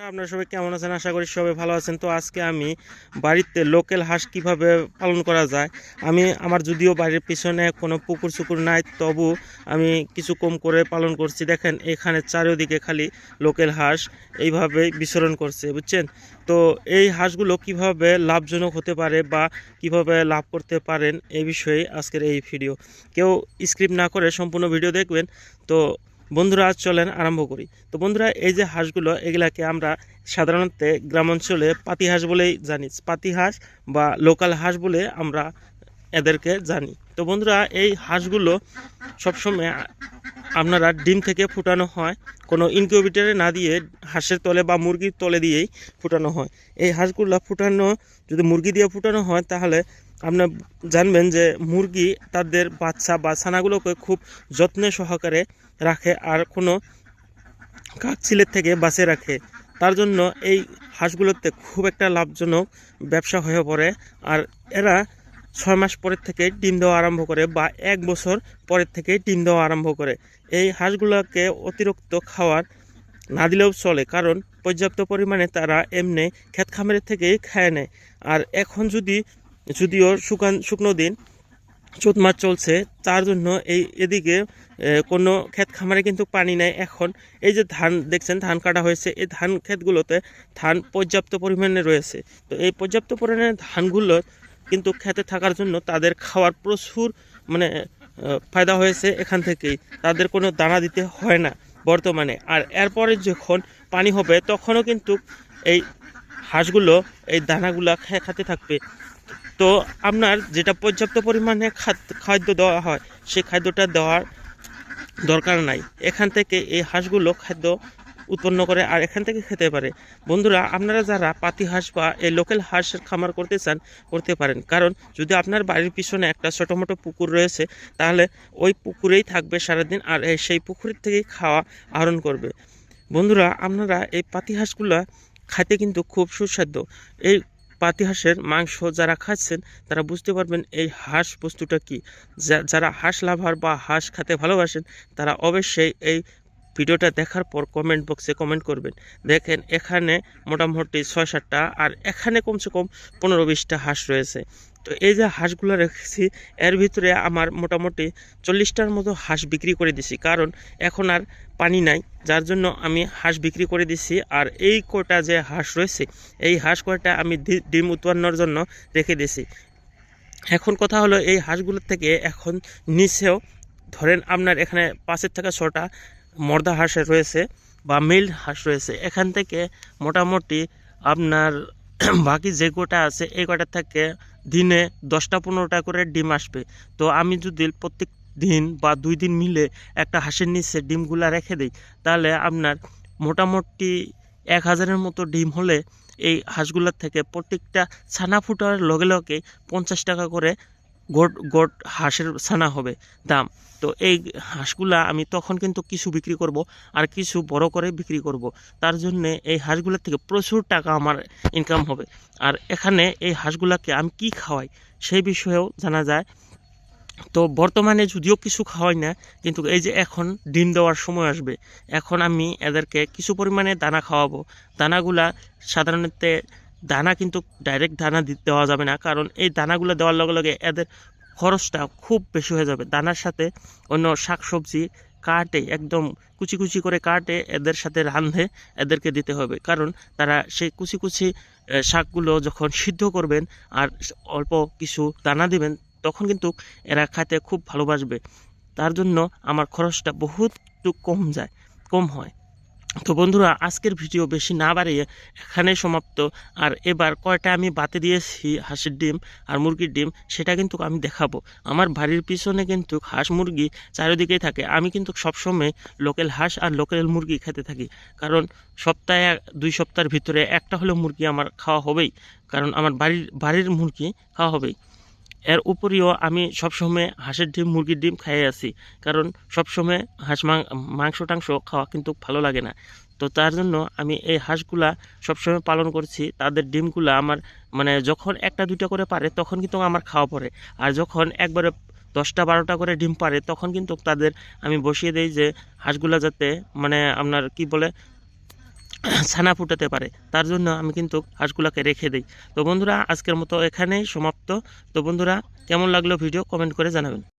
আপনারা সবাই কেমন আছেন? আশা করি সবাই ভালো আছেন। তো আজকে আমি বাড়িতে লোকাল হাঁস কীভাবে পালন করা যায়? আমি, আমার যদিও বাড়ির পিছনে কোনো পুকুর চুকুর নাই, তবু আমি কিছু কম করে পালন করছি। দেখেন, এখানে চারিদিকে খালি লোকাল হাঁস এইভাবে বিচরণ করছে, বুঝছেন? তো এই হাঁসগুলো কীভাবে লাভজনক হতে পারে বা কীভাবে লাভ করতে পারেন, এই বিষয়ে আজকের এই ভিডিও। কেউ স্ক্রিপ্ট না করে সম্পূর্ণ ভিডিও দেখবেন। তো বন্ধুরা, আজ চলেন আরম্ভ করি। তো বন্ধুরা, এই যে হাঁসগুলো, এগুলাকে আমরা সাধারণত গ্রাম অঞ্চলে পাতি হাঁস বলেই জানি। পাতি হাঁস বা লোকাল হাঁস বলে আমরা এদেরকে জানি। তো বন্ধুরা, এই হাঁসগুলো সবসময় আপনারা ডিম থেকে ফুটানো হয়। কোনো ইনকিউবেটারে না দিয়ে হাঁসের তলে বা মুরগির তলে দিয়েই ফুটানো হয়। এই হাঁসগুলো ফুটানো, যদি মুরগি দিয়ে ফুটানো হয়, তাহলে আপনার জানবেন যে মুরগি তাদের বাচ্চা বা ছানাগুলোকে খুব যত্নে সহকারে রাখে আর কোনো কাকছিলের থেকে বাঁচে রাখে। তার জন্য এই হাঁসগুলোতে খুব একটা লাভজনক ব্যবসা হয়ে পড়ে আর এরা ছয় মাস পরের থেকে ডিম দেওয়া আরম্ভ করে বা এক বছর পরের থেকে ডিম দেওয়া আরম্ভ করে। এই হাঁসগুলোকে অতিরিক্ত খাওয়ার না দিলেও চলে কারণ পর্যাপ্ত পরিমাণে তারা এমনি ক্ষেত খামারের থেকেই খায় নেয়। আর এখন যদি যদিও শুকান, শুকনো দিন চোদ্দ মাস চলছে, তার জন্য এই, এদিকে কোনো ক্ষেত খামারে কিন্তু পানি নেই এখন। এই যে ধান, দেখছেন, ধান কাটা হয়েছে, এই ধান ক্ষেতগুলোতে ধান পর্যাপ্ত পরিমাণে রয়েছে। তো এই পর্যাপ্ত পরিমাণে ধানগুলো কিন্তু খেতে থাকার জন্য তাদের খাওয়ার প্রচুর মানে ফায়দা হয়েছে এখান থেকেই। তাদের কোনো দানা দিতে হয় না বর্তমানে। আর এরপরে যখন পানি হবে, তখনও কিন্তু এই হাঁসগুলো এই দানাগুলো খা- খেতে থাকবে। তো আপনার যেটা পর্যাপ্ত পরিমাণে খাদ- খাদ্য দেওয়া হয়, সেই খাদ্যটা দেওয়ার দরকার নাই। এখান থেকে এই হাঁসগুলো খাদ্য উৎপন্ন করে আর এখান থেকে খেতে পারে। বন্ধুরা, আপনারা যারা পাতি হাঁস বা এই লোকাল হাঁসের খামার করতে চান, করতে পারেন। কারণ যদি আপনার বাড়ির পিছনে একটা ছোটো মোটো পুকুর রয়েছে, তাহলে ওই পুকুরেই থাকবে সারাদিন আর সেই পুকুরের থেকেই খাওয়া আহরণ করবে। বন্ধুরা, আপনারা এই পাতি হাঁসগুলা খাইতে কিন্তু খুব সুস্বাদু। এই পাতি হাঁসের মাংস যারা খাচ্ছেন তারা বুঝতে পারবেন এই হাঁস বস্তুটা কি। যারা হাঁস লাভার বা হাঁস খেতে ভালোবাসেন, তারা অবশ্যই এই ভিডিওটা দেখার পর কমেন্ট বক্সে কমেন্ট করবেন। দেখেন, এখানে মোটামুটি ছয় সাতটা, আর এখানে কমসে কম পনেরো বিশটা হাঁস রয়েছে। তো এই যে হাঁসগুলো রেখেছি, এর ভিতরে আমার মোটামুটি চল্লিশটার মতো হাঁস বিক্রি করে দিছি। কারণ এখন আর পানি নাই, যার জন্য আমি হাঁস বিক্রি করে দিছি। আর এই কটা যে হাঁস রয়েছে, এই হাঁস কয়টা আমি ডিম উৎপন্নর জন্য রেখে দিয়েছি এখন কথা হলো, এই হাঁসগুলোর থেকে এখন নিচেও, ধরেন আপনার এখানে পাঁচের থেকে ছটা মর্দা হাঁস রয়েছে বা মিল হাঁস রয়েছে, এখান থেকে মোটামুটি আপনার বাকি যে কটা আছে, এই কটা থেকে দিনে দশটা পনেরোটা করে ডিম আসবে। তো আমি যদি প্রত্যেক দিন বা দুই দিন মিলে একটা হাঁসের নিচে ডিমগুলা রেখে দিই, তাহলে আপনার মোটামুটি এক হাজারের মতো ডিম হলে এই হাঁসগুলোর থেকে প্রত্যেকটা ছানা ফুটার লগে লগে পঞ্চাশ টাকা করে গোট গোট হাঁসের ছানা হবে দাম। তো এই হাঁসগুলা আমি তখন কিন্তু কিছু বিক্রি করব আর কিছু বড় করে বিক্রি করব। তার জন্য এই হাঁসগুলোর থেকে প্রচুর টাকা আমার ইনকাম হবে। আর এখানে এই হাঁসগুলাকে আমি কি খাওয়াই সেই বিষয়েও জানা যায়। তো বর্তমানে যদিও কিছু খাওয়াই না, কিন্তু এই যে এখন ডিম দেওয়ার সময় আসবে, এখন আমি এদেরকে কিছু পরিমাণে দানা খাওয়াবো। দানাগুলা সাধারণত দানা কিন্তু ডাইরেক্ট দানা দেওয়া যাবে না। কারণ এই দানাগুলো দেওয়ার লগে লগে এদের খরচটা খুব বেশি হয়ে যাবে। দানার সাথে অন্য শাকসবজি কাটে, একদম কুচি কুচি করে কাটে, এদের সাথে রান্ধে এদেরকে দিতে হবে। কারণ তারা সেই কুচি কুচি শাকগুলো যখন সিদ্ধ করবেন আর অল্প কিছু দানা দিবেন, তখন কিন্তু এরা খাইতে খুব ভালোবাসবে। তার জন্য আমার খরচটা বহুত কম যায়, কম হয়। তো বন্ধুরা, আজকের ভিডিও বেশি না বাড়িয়ে এখানে সমাপ্ত। আর এবার কয়টা আমি বাতে দিয়েছি, হাঁসের ডিম আর মুরগির ডিম, সেটা কিন্তু আমি দেখাবো। আমার বাড়ির পিছনে কিন্তু হাঁস মুরগি চারিদিকেই থাকে। আমি কিন্তু সবসময় লোকাল হাঁস আর লোকাল মুরগি খেতে থাকি। কারণ সপ্তাহে দুই সপ্তাহের ভিতরে একটা হলেও মুরগি আমার খাওয়া হবেই। কারণ আমার বাড়ির বাড়ির মুরগি খাওয়া হবেই। এর উপরেও আমি সবসময় হাঁসের ডিম, মুরগির ডিম খাইয়ে আছি। কারণ সবসময় হাঁস মাংস, টাংস খাওয়া কিন্তু ভালো লাগে না। তো তার জন্য আমি এই হাঁসগুলা সবসময় পালন করছি। তাদের ডিমগুলা আমার মানে যখন একটা, দুইটা করে পারে, তখন কিন্তু আমার খাওয়া পড়ে। আর যখন একবারে দশটা, বারোটা করে ডিম পারে, তখন কিন্তু তাদের আমি বসিয়ে দেই যে হাঁসগুলা যাতে মানে আপনার কি বলে ছানা ফুটাতে পারে। তার জন্য আমি কিন্তু হাঁসগুলোকে রেখে দিই। তো বন্ধুরা, আজকের মতো এখানেই সমাপ্ত। তো বন্ধুরা, কেমন লাগল ভিডিও কমেন্ট করে জানাবেন।